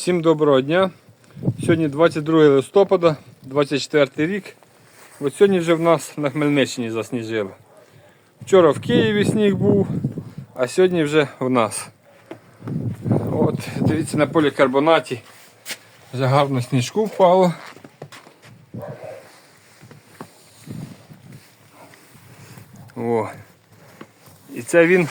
Всім доброго дня. Сьогодні 22 листопада, 24 рік. От сьогодні вже в нас на Хмельниччині засніжило. Вчора в Києві сніг був, а сьогодні вже в нас. От, дивіться на полікарбонаті. Вже гарно сніжку впало. О. І це він.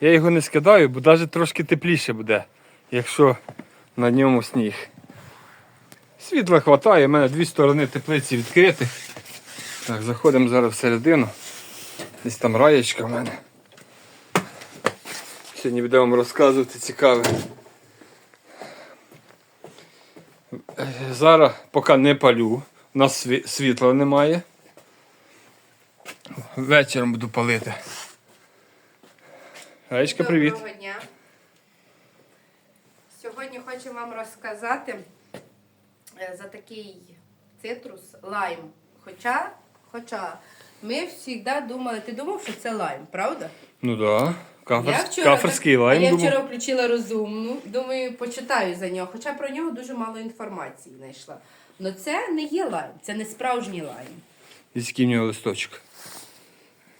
Я його не скидаю, бо навіть трошки тепліше буде, якщо на ньому сніг. Світла вистачає, у мене дві сторони теплиці відкриті. Так, заходимо зараз всередину. Десь там раєчка в мене. Сьогодні буду вам розказувати цікаве. Зараз поки не палю, у нас світла немає. Вечором буду палити. Раєчка, привіт. Доброго дня. Сьогодні хочу вам розказати е, за такий цитрус лайм. Хоча, хоча ми завжди думали, ти думав, що це лайм, правда? Ну да. Кафер... Я Каферський лайм. я вчора включила розумну, думаю, почитаю за нього, хоча про нього дуже мало інформації знайшла. Але це не є лайм, це не справжній лайм. І який в нього листочок.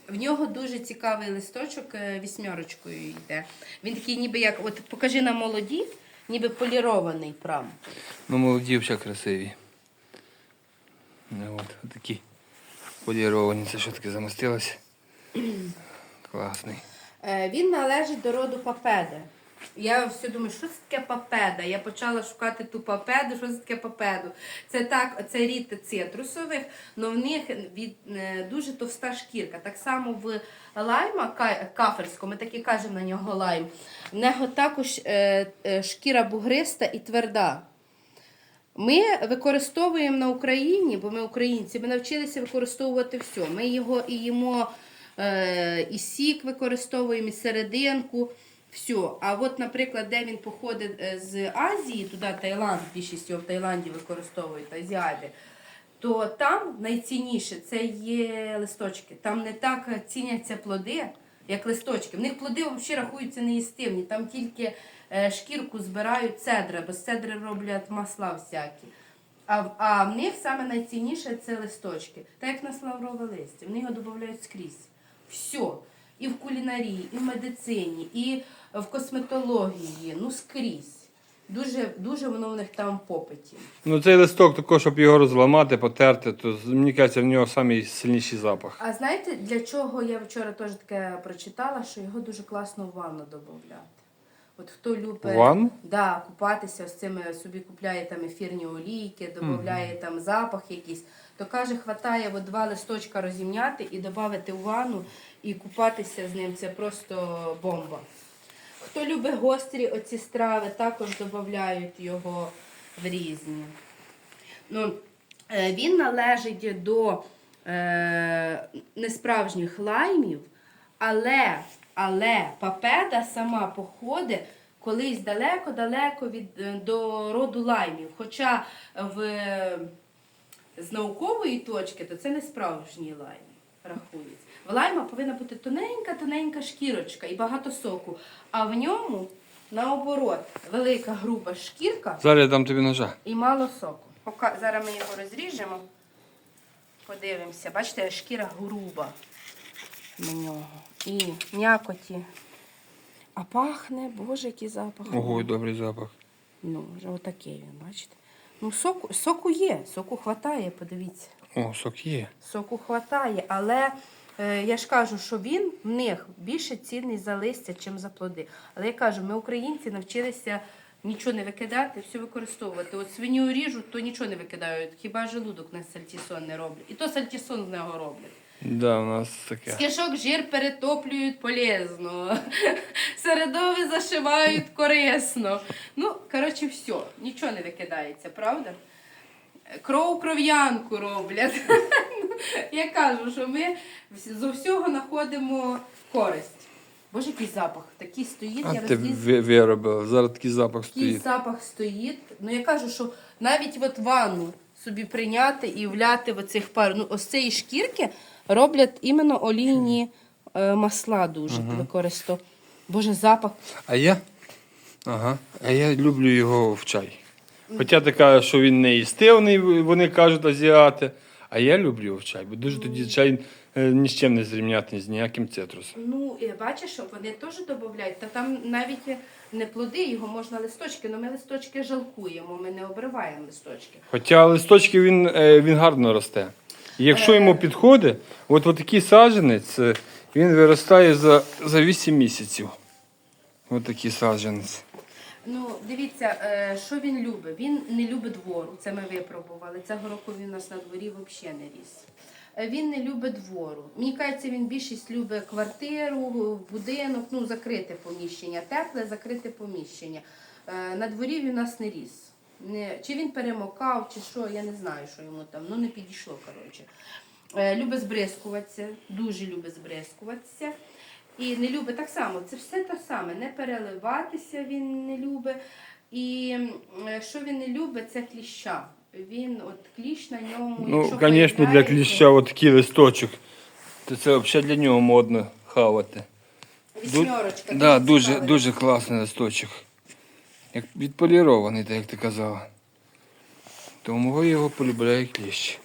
В нього дуже цікавий листочок е, вісьмерочкою йде. Він такий, ніби як, от покажи на молоді, ніби полірований прям. Ну, молоді взагалі красиві. Ну, от, такі поліровані. Це що таке замостилося? Класний. Е, Він належить до роду папеди. Я все думаю, що це таке папеда? Я почала шукати ту папеду, що це таке папеду. Це так, це рід цитрусових, але в них від, е, дуже товста шкірка. Так само в лайма ка- каферському, ми так і кажемо на нього лайм. В нього також е, е, шкіра бугриста і тверда. Ми використовуємо на Україні, бо ми українці, ми навчилися використовувати все. Ми його і їмо, і сік використовуємо, і серединку. Все. А от, наприклад, де він походить е, з Азії, туди Таїланд, більшість його в Таїланді використовують азіати, то там найцінніше це є листочки. Там не так ціняться плоди, як листочки. В них плоди взагалі рахуються неїстивні. Там тільки е, шкірку збирають цедри, бо з цедри роблять масла всякі. А, а в них саме найцінніше це листочки. Так як на лаврове листя. Вони його додають скрізь. Все. І в кулінарії, і в медицині, і в косметології, ну скрізь. Дуже, дуже воно в них там в попиті. Ну цей листок також, щоб його розламати, потерти, то мені кажеться, в нього найсильніший запах. А знаєте, для чого я вчора теж таке прочитала, що його дуже класно в ванну додати. От хто любить Ванну? Да, купатися з цими, собі купляє там ефірні олійки, додає там запах якийсь, то каже, хватає от два листочка розімняти і додати в ванну і купатися з ним. Це просто бомба. Хто любить гострі оці страви, також додають його в різні. Ну, е, він належить до е, несправжніх лаймів, але, але папеда сама походить колись далеко-далеко від е, до роду лаймів. Хоча в, з наукової точки то це не справжній лайм рахується. В лайма повинна бути тоненька-тоненька шкірочка і багато соку, а в ньому наоборот велика груба шкірка Зараз я дам тобі ножа. і мало соку. Пока зараз ми його розріжемо. Подивимося. Бачите, шкіра груба на нього. І м'якоті. А пахне, боже, який запах. Ого, добрий запах. Ну, вже отакий він, бачите. Ну, соку, соку є, соку хватає, подивіться. О, сок є. Соку хватає, але я ж кажу, що він в них більше цінний за листя, чим за плоди. Але я кажу, ми українці навчилися нічого не викидати, все використовувати. От свиню ріжуть, то нічого не викидають. Хіба желудок на сальтісон не роблять. І то сальтісон з нього роблять. Да, у нас таке. З кишок жир перетоплюють полезно. Середові зашивають корисно. Ну, коротше, все, нічого не викидається, правда? Кров кров'янку роблять. Я кажу, що ми з усього знаходимо користь. Боже, який запах. Такий стоїть, А я ти розліз. ви- виробила. Зараз такий запах Такий стоїть. запах стоїть. Ну я кажу, що навіть от ванну собі прийняти і вляти в оцих пар. Ну, ось цієї шкірки роблять іменно олійні е, масла дуже використовують. Боже, запах. А я Ага. А я люблю його в чай. Хоча ти кажеш, що він не їстивний, вони кажуть азіати. А я люблю чай, бо дуже тоді чай е, ні з чим не зрівняти з ніяким цитрусом. Ну, і бачиш, що вони теж додають, та там навіть не плоди, його можна листочки, але ми листочки жалкуємо, ми не обриваємо листочки. Хоча листочки він, е, він гарно росте. І якщо йому підходить, от, от такий саджанець, е, він виростає за, за 8 місяців. От такий саджанець. Ну, дивіться, е, що він любить. Він не любить двору. Це ми випробували. Цього року він у нас на дворі взагалі не ріс. Е, Він не любить двору. Мені кажеться, він більшість любить квартиру, будинок, ну, закрите поміщення, тепле, закрите поміщення. Е, На дворі він у нас не ріс. Не, чи він перемокав, чи що, я не знаю, що йому там, ну не підійшло, коротше. Любить збризкуватися, дуже любить збризкуватися. І не любить так само, це все те саме. Не переливатися він не любить. І е, що він не любить, це кліща. Він от кліщ на ньому. Ну, звісно, для кліща от такий листочок. То це взагалі для нього модно хавати. Ду- Да, дуже, дуже класний листочок. Як відполірований, так як ти казала. Тому його полюбляє кліщ.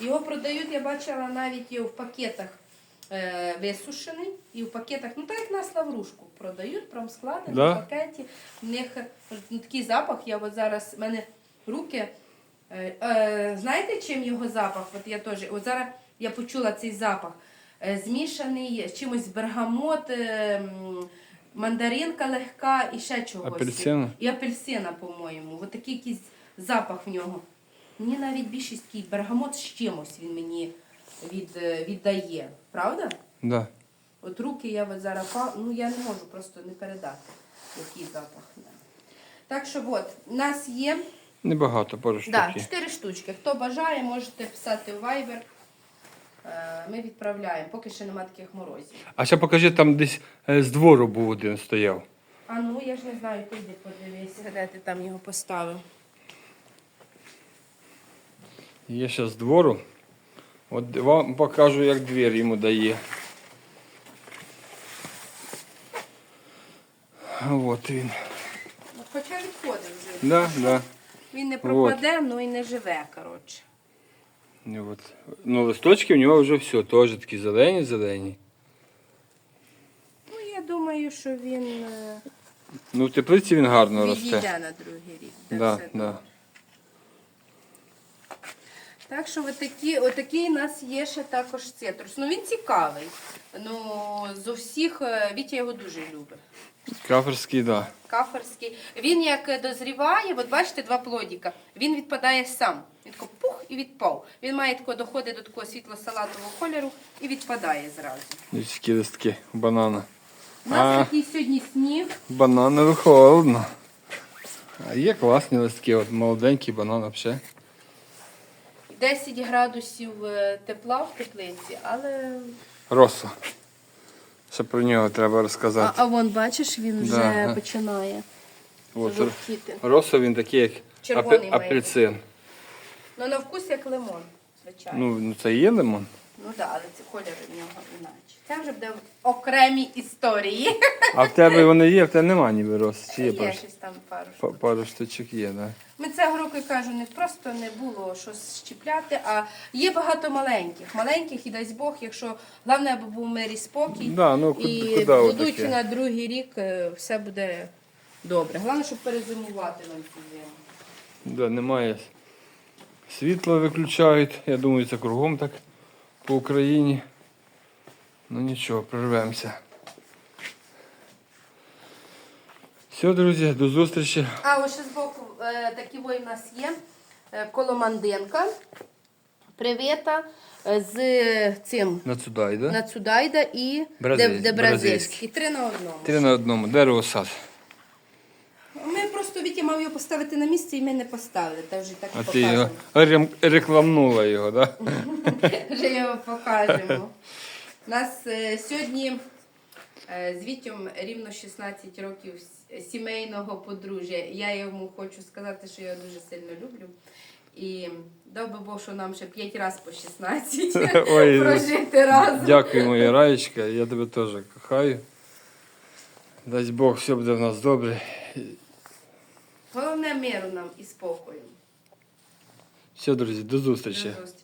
Його продають, я бачила навіть і в пакетах е, висушений, і в пакетах, ну так як нас лаврушку продають, прям складений Да? в пакеті. В них ну, такий запах, я от зараз, в мене руки. Е, е, знаєте, чим його запах? От я теж, от зараз я почула цей запах. Е, змішаний з чимось бергамот, е, мандаринка легка і ще чогось. Апельсина? І апельсина, по-моєму. От такий якийсь запах в нього. Мені навіть більшість такий бергамот з чимось він мені від, е, віддає. Правда? Да. От руки я от зараз па- ну я не можу просто не передати, який запах. Да. Так що от, у нас є Небагато, пару штук. да, є. 4 штучки. Хто бажає, можете писати в Viber. Е, Ми відправляємо, поки ще немає таких морозів. А ще покажи, там десь е, з двору був один стояв. А ну я ж не знаю, ти йди подивись, де ти там його поставив. Є ще з двору. От вам покажу, як двір йому дає. От він. Ну, Хоча відходив вже. Да, да. Він не пропаде, ну і не живе, коротше. І От. Ну, листочки в нього вже все, теж такі зелені, зелені. Ну, я думаю, що він е, Ну, в теплиці він гарно відійде росте. на другий рік. де Да, все да. Так що отакі, отакий у нас є ще також цитрус. Ну він цікавий. Ну, з усіх е, Вітя його дуже любить. Каферський, да. Каферський. Він як дозріває, от бачите, два плодіка, він відпадає сам. Він тако пух і відпав. Він має тако доходить до такого світло-салатового кольору і відпадає зразу. Ось листки банана. У нас А. такий сьогодні сніг. Бананово холодно. А є класні листки, от молоденький банан взагалі. 10 градусів е, тепла в теплиці, але. Росо. Ще про нього треба розказати. а вон, бачиш, він вже Да, да. починає От. Росо він такий, як Червоний має апельсин. Ну, на вкус як лимон, звичайно. Ну, це і є лимон. Ну так, але це кольор в нього іначе. Це вже буде в окремій історії. А в тебе вони є, в тебе нема ніби роси. Чи є Є пару, щось там пару. па- штук. пару штучок є, да? Ми цього року я кажу, не просто не було щось щіпляти, а є багато маленьких. Маленьких і дасть Бог, якщо головне, аби був мир і спокій. Да, ну, і куди отаке? на другий рік, е, все буде добре. Головне, щоб перезимувати нам цю зиму. Да, немає. Світло виключають. Я думаю, це кругом так по Україні. Ну нічого, прорвемося. Все, друзі, до зустрічі. А ось ще збоку е, такі ой у нас є е, коломандинка. Привіта е, з цим На Цудай. Нацудайда і Бразиль- де, бразильський. Три на одному. Три на одному. Дерево сад. Ми просто Вітя мав його поставити на місце і ми не поставили. Та вже так А ти його рекламнула його, да? Вже його покажемо. У нас е, сьогодні е, з Вітєм рівно 16 років сімейного подружжя. Я йому хочу сказати, що я його дуже сильно люблю. І дав би Бог, що нам ще 5 разів по 16 Ой, прожити разом. Дякую, моя Раєчка. Я тебе теж кохаю. Дасть Бог, все буде в нас добре. Головне миру нам і спокою. Все, друзі, до зустрічі. До зустрічі.